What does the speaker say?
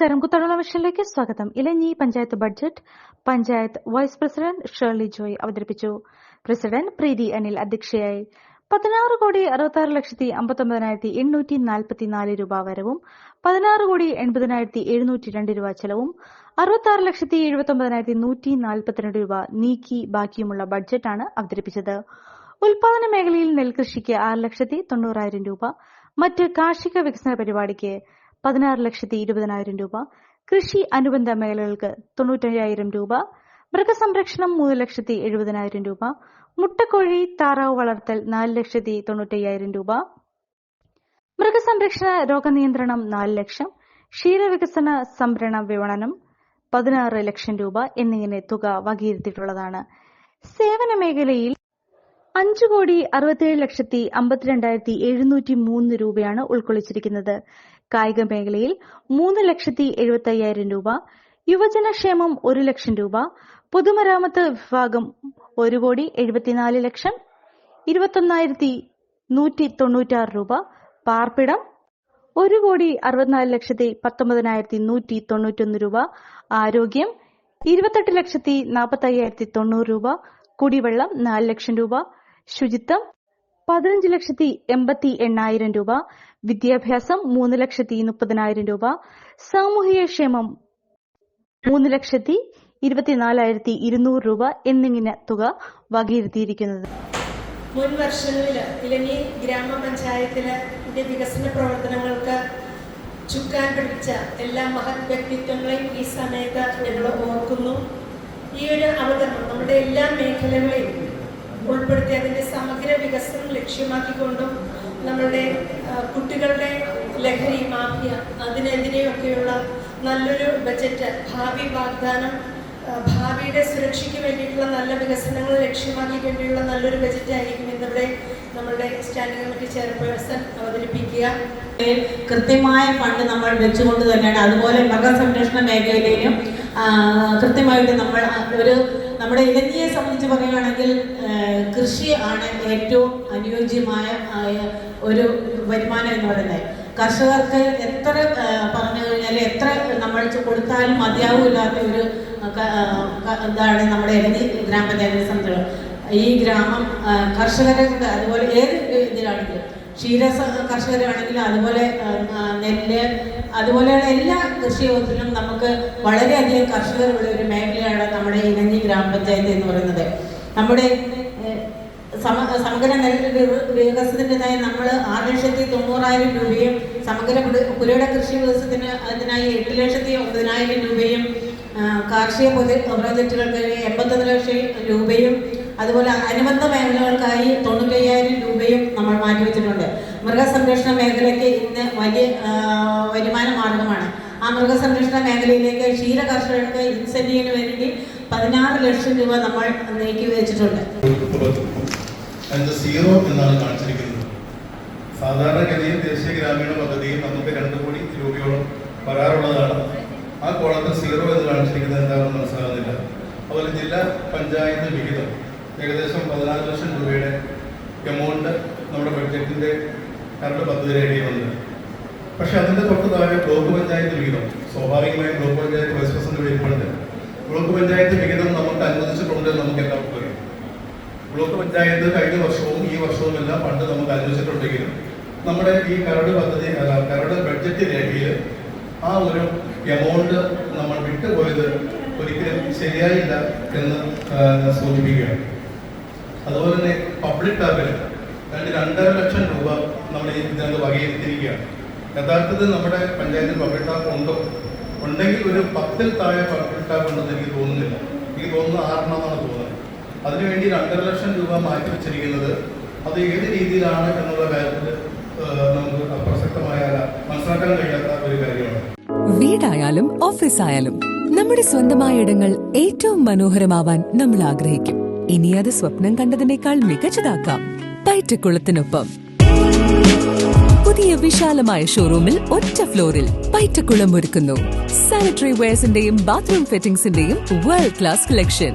നമസ്കാരം. കുത്തടല മിഷനിലേക്ക് സ്വാഗതം. Elanji panchayat budget panchayat vice president Shirley Joy അവതരിപ്പിച്ചു. പ്രസിഡന്റ് പ്രീതി അനിൽ അധ്യക്ഷയായി. പതിനാറ് കോടി അറുപത്തി ലക്ഷത്തി അമ്പത്തൊമ്പതിനായിരത്തി എണ്ണൂറ്റി നാൽപ്പത്തിനാല് രൂപ വരവും പതിനാറ് കോടി എൺപതിനായിരത്തി എഴുന്നൂറ്റി രണ്ട് രൂപ ചെലവും അറുപത്തി ലക്ഷത്തി എഴുപത്തൊമ്പതിനായിരത്തി നൂറ്റി നാൽപ്പത്തിരണ്ട് രൂപ നീക്കി ബാക്കിയുമുള്ള ബഡ്ജറ്റാണ് അവതരിപ്പിച്ചത്. ഉൽപാദന മേഖലയിൽ നെൽകൃഷിക്ക് ആറ് ലക്ഷത്തി തൊണ്ണൂറായിരം രൂപ മറ്റ് കാർഷിക വികസന പരിപാടിക്ക് പതിനാറ് ലക്ഷത്തി ഇരുപതിനായിരം രൂപ. കൃഷി അനുബന്ധ മേഖലകൾക്ക് തൊണ്ണൂറ്റയ്യായിരം രൂപ. മൃഗസംരക്ഷണം മൂന്ന് ലക്ഷത്തി എഴുപതിനായിരം രൂപ. മുട്ടക്കോഴി താറാവ് വളർത്തൽ നാല് ലക്ഷത്തി തൊണ്ണൂറ്റയ്യായിരം രൂപ. മൃഗസംരക്ഷണ രോഗനിയന്ത്രണം നാല് ലക്ഷം. ക്ഷീരവികസന സംഭരണ വിപണനം പതിനാറ് ലക്ഷം രൂപ എന്നിങ്ങനെ തുക വകയിരുത്തിയിട്ടുള്ളതാണ്. സേവന മേഖലയിൽ അഞ്ചു കോടി അറുപത്തിയേഴ് ലക്ഷത്തി അമ്പത്തിരണ്ടായിരത്തി എഴുന്നൂറ്റി മൂന്ന് രൂപയാണ് ഉൾക്കൊള്ളിച്ചിരിക്കുന്നത്. കായിക മേഖലയിൽ മൂന്ന് ലക്ഷത്തി എഴുപത്തി അയ്യായിരം രൂപ യുവജനക്ഷേമം ഒരു ലക്ഷം രൂപ പൊതുമരാമത്ത് വിഭാഗം ഒരു കോടി എഴുപത്തിനാല് ലക്ഷം ഇരുപത്തൊന്നായിരത്തി നൂറ്റി തൊണ്ണൂറ്റാറ് രൂപ പാർപ്പിടം ഒരു കോടി അറുപത്തിനാല് ലക്ഷത്തി പത്തൊമ്പതിനായിരത്തി നൂറ്റി തൊണ്ണൂറ്റൊന്ന് രൂപ ആരോഗ്യം ഇരുപത്തെട്ട് ലക്ഷത്തി നാൽപ്പത്തി അയ്യായിരത്തി തൊണ്ണൂറ് രൂപ കുടിവെള്ളം നാല് ലക്ഷം രൂപ ശുചിത്വം പതിനഞ്ച് ലക്ഷത്തി എൺപത്തി എണ്ണായിരം രൂപ വിദ്യാഭ്യാസം മൂന്ന് ലക്ഷത്തി മുപ്പതിനായിരം രൂപ സാമൂഹിക ക്ഷേമം മൂന്ന് ലക്ഷത്തി ഇരുപത്തിനാലായിരത്തി ഇരുന്നൂറ് രൂപ എന്നിങ്ങനെ തുക വകയിരുത്തിയിരിക്കുന്നത്. മുൻ വർഷങ്ങളിൽ ഇലങ്ങി ഗ്രാമപഞ്ചായത്തിലെ വികസന പ്രവർത്തനങ്ങൾക്ക് ചുക്കാൻ പിടിച്ച എല്ലാ മഹത് വ്യക്തിത്വങ്ങളെയും ഈ സമയത്ത് ഞങ്ങൾ ഓർക്കുന്നു. ഈ ഒരു അവതരണം നമ്മുടെ എല്ലാ മേഖലകളെയും ഉൾപ്പെടുത്തി അതിന്റെ സമഗ്ര വികസനം ലക്ഷ്യമാക്കിക്കൊണ്ടും നമ്മളുടെ കുട്ടികളുടെ ലഹരി മാഫിയ അതിനെതിരെയൊക്കെയുള്ള നല്ലൊരു ബജറ്റ് ഭാവി വാഗ്ദാനം ഭാവിയുടെ സുരക്ഷയ്ക്ക് വേണ്ടിയിട്ടുള്ള നല്ല വികസനങ്ങൾ ലക്ഷ്യമാക്കി വേണ്ടിയുള്ള നല്ലൊരു ബജറ്റ് ആയിരിക്കും ഇന്നിവിടെ നമ്മളുടെ സ്റ്റാൻഡിംഗ് കമ്മിറ്റി ചെയർപേഴ്സൺ അവതരിപ്പിക്കുക. കൃത്യമായ ഫണ്ട് നമ്മൾ വെച്ചുകൊണ്ട് തന്നെയാണ്. അതുപോലെ മൃഗസംരക്ഷണ മേഖലയിലും കൃത്യമായിട്ട് നമ്മൾ ഒരു നമ്മുടെ ഇലഞ്ഞിയെ സംബന്ധിച്ച് പറയുകയാണെങ്കിൽ കൃഷി ആണ് ഏറ്റവും അനുയോജ്യമായ ഒരു വരുമാനം എന്ന് പറയുന്നത്. കർഷകർക്ക് എത്ര പറഞ്ഞു കഴിഞ്ഞാൽ എത്ര നമ്മൾ കൊടുത്താലും മതിയാവില്ലാത്ത ഒരു ഇതാണ് നമ്മുടെ ഇലഞ്ഞി ഗ്രാമപഞ്ചായത്തിനെ സംബന്ധിച്ചുള്ള. ഈ ഗ്രാമം കർഷകരെ അതുപോലെ ഏത് ഇതിലാണെങ്കിലും ക്ഷീര കർഷകരാണെങ്കിലും അതുപോലെ നെല്ല് അതുപോലെയുള്ള എല്ലാ കൃഷി വകുപ്പിലും നമുക്ക് വളരെയധികം കർഷകരുള്ള ഒരു മേഖലയാണ് നമ്മുടെ ഇനഞ്ഞി ഗ്രാമപഞ്ചായത്ത് എന്ന് പറയുന്നത്. നമ്മുടെ സമ സമഗ്ര നെല്ല് വികസനത്തിനായി നമ്മൾ ആറ് ലക്ഷത്തി തൊണ്ണൂറായിരം രൂപയും സമഗ്ര പുര- പുരയുടെ കൃഷി വികസനത്തിന് അതിനായി എട്ട് ലക്ഷത്തി ഒമ്പതിനായിരം രൂപയും കാർഷിക പ്രൊജ- പ്രോജക്റ്റുകൾക്ക് എൺപത്തൊന്ന് ലക്ഷം രൂപയും അതുപോലെ അനുബന്ധ മേഖലകൾക്കായി തൊണ്ണൂറ്റയ്യായിരം രൂപയും നമ്മൾ മാറ്റിവെച്ചിട്ടുണ്ട് മൃഗസംരക്ഷണ മേഖലയ്ക്ക് ഇന്ന് വലിയ വരുമാന മാർഗമാണ്. ആ മൃഗസംരക്ഷണ മേഖലയിലേക്ക് ക്ഷീര കർഷകർക്ക് ഇൻസെന്റീവിന് വേണ്ടി പതിനാറ് ലക്ഷം രൂപ നമ്മൾ നീക്കി വെച്ചിട്ടുണ്ട്. സീറോ എന്നാണ് കാണിച്ചിരിക്കുന്നത്. സാധാരണഗതിയിൽ ദേശീയ ഗ്രാമീണ പദ്ധതിയിൽ നമുക്ക് രണ്ട് കോടി രൂപയോളം വരാറുള്ളതാണ്. ആ കോളത്തിൽ സീറോ എന്ന് കാണിച്ചിരിക്കുന്നത് എന്താണെന്ന് മനസ്സിലാകുന്നില്ല. അതുപോലെ ജില്ലാ പഞ്ചായത്ത് വിഹിതം ഏകദേശം പതിനാല് ലക്ഷം രൂപയുടെ എമൗണ്ട് നമ്മുടെ ബഡ്ജറ്റിന്റെ കരട് പദ്ധതി രേഖയിലുണ്ട് പക്ഷെ അതിന്റെ തൊട്ട് താഴെ ബ്ലോക്ക് പഞ്ചായത്ത് വിഹിതം. സ്വാഭാവികമായും ബ്ലോക്ക് പഞ്ചായത്ത് വൈസ് പ്രസിഡന്റ് ഇരിപ്പുണ്ട് ബ്ലോക്ക് പഞ്ചായത്ത് വിഹിതം നമുക്ക് അനുവദിച്ചിട്ടുണ്ട് എന്ന് നമുക്ക് എല്ലാവർക്കും അറിയാം ബ്ലോക്ക് പഞ്ചായത്ത് കഴിഞ്ഞ വർഷവും ഈ വർഷവും എല്ലാം പണ്ട് നമുക്ക് അനുവദിച്ചിട്ടുണ്ടെങ്കിലും നമ്മുടെ ഈ കരട് പദ്ധതി അല്ല കരട് ബഡ്ജറ്റ് രേഖയിൽ ആ ഒരു എമൗണ്ട് നമ്മൾ വിട്ടുപോയത് ഒരിക്കലും ശരിയായില്ല എന്ന് സൂചിപ്പിക്കുകയാണ്. അതുപോലെ തന്നെ പബ്ലിക് ടാബിൽ രണ്ട് രണ്ടര ലക്ഷം രൂപ നമ്മൾ ഇതിനകത്ത് വകയിരുത്തിയിരിക്കുകയാണ്. യഥാർത്ഥത്തിൽ നമ്മുടെ പഞ്ചായത്തിൽ പബ്ലിക് ടാബ് ഉണ്ടോ? ഉണ്ടെങ്കിൽ ഒരു പത്തിൽ താഴെ പബ്ലിക് ടാബ് ഉണ്ടെന്ന് എനിക്ക് തോന്നുന്നില്ല. എനിക്ക് തോന്നുന്നത് ആറെണ്ണമെന്നാണ് തോന്നുന്നത്. അതിനുവേണ്ടി രണ്ടര ലക്ഷം രൂപ മാറ്റി വെച്ചിരിക്കുന്നത് അത് ഏത് രീതിയിലാണ് എന്നുള്ള കാര്യത്തിൽ നമുക്ക് പ്രസക്തമായ മനസ്സിലാക്കാൻ കഴിയാത്ത ഒരു കാര്യമാണ്. വീടായാലും ഓഫീസായാലും നമ്മുടെ സ്വന്തമായ ഇടങ്ങൾ ഏറ്റവും മനോഹരമാവാൻ നമ്മൾ ആഗ്രഹിക്കും. ഇനി അത് സ്വപ്നം കണ്ടതിനേക്കാൾ മികച്ചതാക്കാം. പൈറ്റക്കുളത്തിനൊപ്പം. പുതിയ വിശാലമായ ഷോറൂമിൽ ഒറ്റ ഫ്ലോറിൽ പൈറ്റക്കുളം ഒരുക്കുന്നു. സാനിറ്ററി വെയർസിന്റെയും ബാത്റൂം ഫിറ്റിംഗ്സിന്റെയും വേൾഡ് ക്ലാസ് കളക്ഷൻ